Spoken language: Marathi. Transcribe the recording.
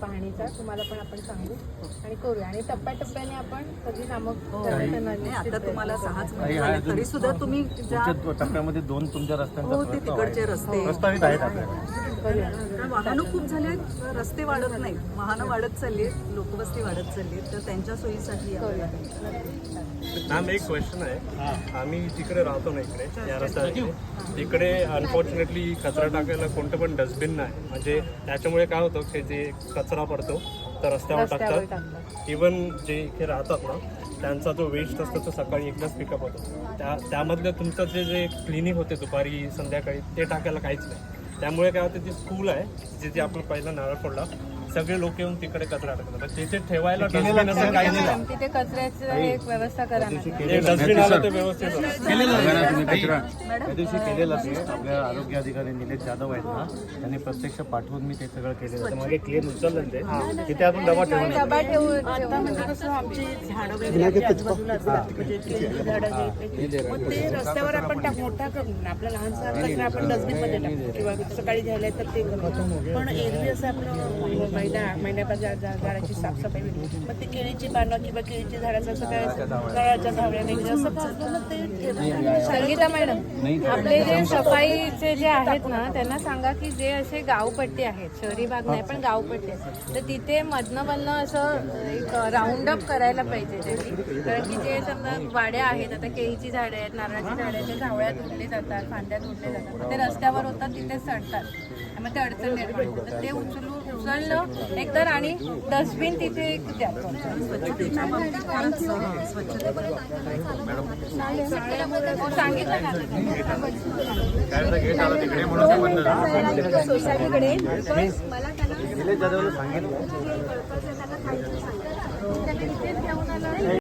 पाहणीचा तुम्हाला पण आपण सांगू. आणि करूया. आणि टप्प्याटप्प्याने आपण सगळी नाही, निश्चित आता तुम्हाला प्रयत्न सहाच तरी सुद्धा तुम्ही टप्प्यामध्ये दोन तुमच्या हो रस्त्यांचा रस्ते. कारण वाहनं खूप झाले आहेत. रस्ते वाढत नाहीत. वाहनं वाढत चालली आहेत. लोकवस्ती वाढत चालली आहे तर त्यांच्या सोयीसाठी मॅम एक क्वेश्चन आहे. आम्ही तिकडे राहतो ना इकडे या रस्त्यावर तिकडे अनफॉर्च्युनेटली कचरा टाकायला कोणतं पण डस्टबिन नाही. म्हणजे त्याच्यामुळे काय होतं की जे कचरा पडतो तर रस्त्यावर टाकतात. टाकतात. इवन जे इथे राहतात ना त्यांचा जो वेस्ट असतो तो सकाळी एकदाच पिकअप होतो. त्या त्यामधलं तुमचं जे जे क्लिनिंग होते दुपारी संध्याकाळी ते टाकायला काहीच नाही. त्यामुळे काय होतं ती स्कूल आहे जिथे आपण पहिला नारळ फोडला सगळे लोक येऊन तिकडे कचरा टाकतात तिथे ठेवायला डस्टबिन असं काही नाही तिथे कचऱ्याचं एक व्यवस्था करा डस्टबिन आलं ते व्यवस्थित होतं. त्या दिवशी केलेलं ते आपल्या आरोग्य अधिकारी निलेश जाधव आहेत ना त्यांनी प्रत्यक्ष पाठवून मी ते सगळं केलेलं तर मागे क्लिअर उचललं ते. तिथे अजून डबा ठेवून डबा ठेवून आता म्हणजे कसं आमची झाडं वगैरे आमच्या आजूबाजूला असतात म्हणजे केळी झाडं. मग ते रस्त्यावर आपण टाक मोठा करून आपला लहानसा कचरा आपण डस्टबिनमध्ये टाकतो किंवा सकाळी घ्यायला तर ते करतो पण एरवी असं आपलं महिना महिन्यापासून झाडाची साफसफाई मग ते केळीची पानं किंवा केळीची झाडाचं असं काय झाडाच्या झावळ्या वगैरे असं काय असलं ना ते ठेवलं. संगीता मॅडम आपले जे सफाईचे जे आहेत ना त्यांना सांगा की जे असे गावपट्टी आहेत शहरी भाग नाही पण गावपट्टी आहेत. तर तिथे मधनं मधनं असं एक राऊंड अप करायला पाहिजे त्याची कारण की जे समजा वाड्या आहेत आता केळीची झाडे आहेत नारळाची झाडे आहेत ते झावळ्यात उडले जातात फांद्यात उडले जातात. मग ते रस्त्यावर होतात तिथे सडतात. मग ते अडचण निर्माण होते. तर ते उचलू उचलणं एकतर आणि डस्टबिन तिथे एक द्या. सांगितलं. सोसायटीकडे निलेश जाधवला सांगितलं.